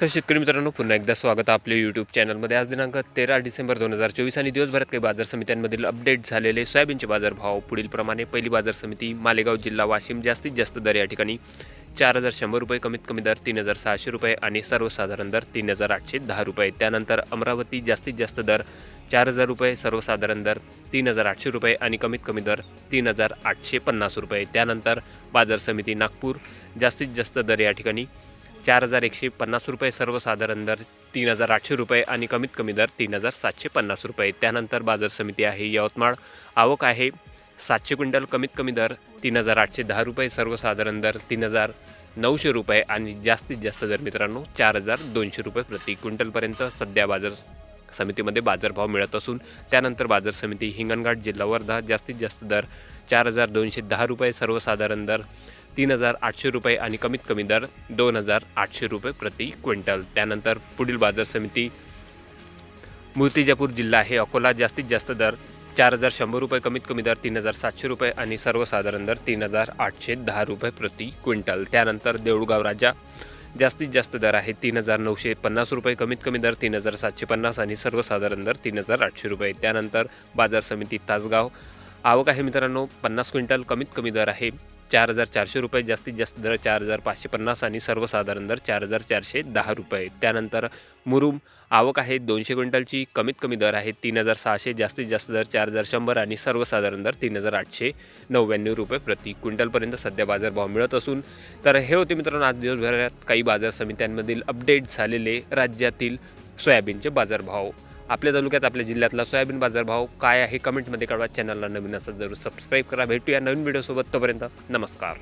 तर शेतकरी मित्रांनो पुन्हा एकदा स्वागत आपले आपल्या यूट्यूब चॅनलमध्ये आज दिनांक तेरा डिसेंबर दोन हजार चोवीस आणि दिवसभरात काही बाजार समित्यांमधील अपडेट झालेले सोयाबीनचे बाजारभाव. पुढीलप्रमाणे पहिली बाजार समिती मालेगाव जिल्हा वाशिम जास्तीत जास्त दर या ठिकाणी चार हजार शंभर रुपये कमीत कमी दर तीन हजार सहाशे रुपये आणि सर्वसाधारण दर तीन हजार आठशे दहा रुपये. त्यानंतर अमरावती जास्तीत जास्त दर चार हजार रुपये सर्वसाधारण दर तीन हजार आठशे रुपये आणि कमीत कमी दर तीन हजार आठशे पन्नास रुपये. त्यानंतर बाजार समिती नागपूर जास्तीत जास्त दर या ठिकाणी चार हजार एकशे पन्नास रुपये सर्वसाधारण दर तीन हजार आठशे रुपये आणि कमीत कमी दर तीन हजार सातशे पन्नास रुपये. त्यानंतर बाजार समिती आहे यवतमाळ. आवक आहे सातशे क्विंटल कमीत कमी दर तीन हजार आठशे दहा रुपये सर्वसाधारण दर तीन हजार नऊशे रुपये आणि जास्तीत जास्त दर मित्रांनो चार हजार दोनशे रुपये प्रति क्विंटलपर्यंत सध्या बाजार समितीमध्ये बाजारभाव मिळत असून त्यानंतर बाजार समिती हिंगणघाट जिल्हा वर्धा जास्तीत जास्त दर चार हजार दोनशे दहा रुपये सर्वसाधारण दर तीन हजार आठशे रुपये आणि कमीत कमी दर दोन हजार आठशे रुपये प्रति क्विंटल. त्यानंतर पुढील बाजार समिती मूर्तिजापूर जिल्हा आहे अकोला जास्तीत जास्त दर चार हजार शंभर रुपये कमीत कमी दर तीन हजार सातशे रुपये आणि सर्वसाधारण दर तीन हजार आठशे दहा रुपये प्रति क्विंटल. त्यानंतर देऊळगाव राजा जास्तीत जास्त दर आहे तीन हजार नऊशे पन्नास रुपये कमीत कमी दर तीन हजार सातशे पन्नास आणि सर्वसाधारण दर तीन हजार आठशे रुपये. त्यानंतर बाजार समिती तासगाव. आवक आहे मित्रांनो पन्नास क्विंटल कमीत कमी दर आहे चार हजार चारशे रुपये जास्तीत जास्त दर चार हजार पाचशे पन्नास आणि सर्वसाधारण दर चार हजार चारशे दहा रुपये. त्यानंतर मुरुम आवक आहे दोनशे क्विंटलची कमीत कमी दर आहे तीन हजार सहाशे जास्तीत जास्त दर चार हजार शंभर आणि सर्वसाधारण दर तीन हजार आठशे नव्याण्णव रुपये प्रति क्विंटलपर्यंत सध्या बाजारभाव मिळत असून. तर हे होते मित्रांनो आज दिवसभरात काही बाजार समित्यांमधील अपडेट झालेले राज्यातील सोयाबीनचे बाजारभाव. आपल्या तालुक्यात आपल्या जिल्ह्यातला सोयाबीन बाजारभाव काय आहे कमेंटमध्ये कळवा. चॅनलला नवीन असं जरूर सबस्क्राईब करा. भेटूया नवीन व्हिडिओसोबत तोपर्यंत नमस्कार.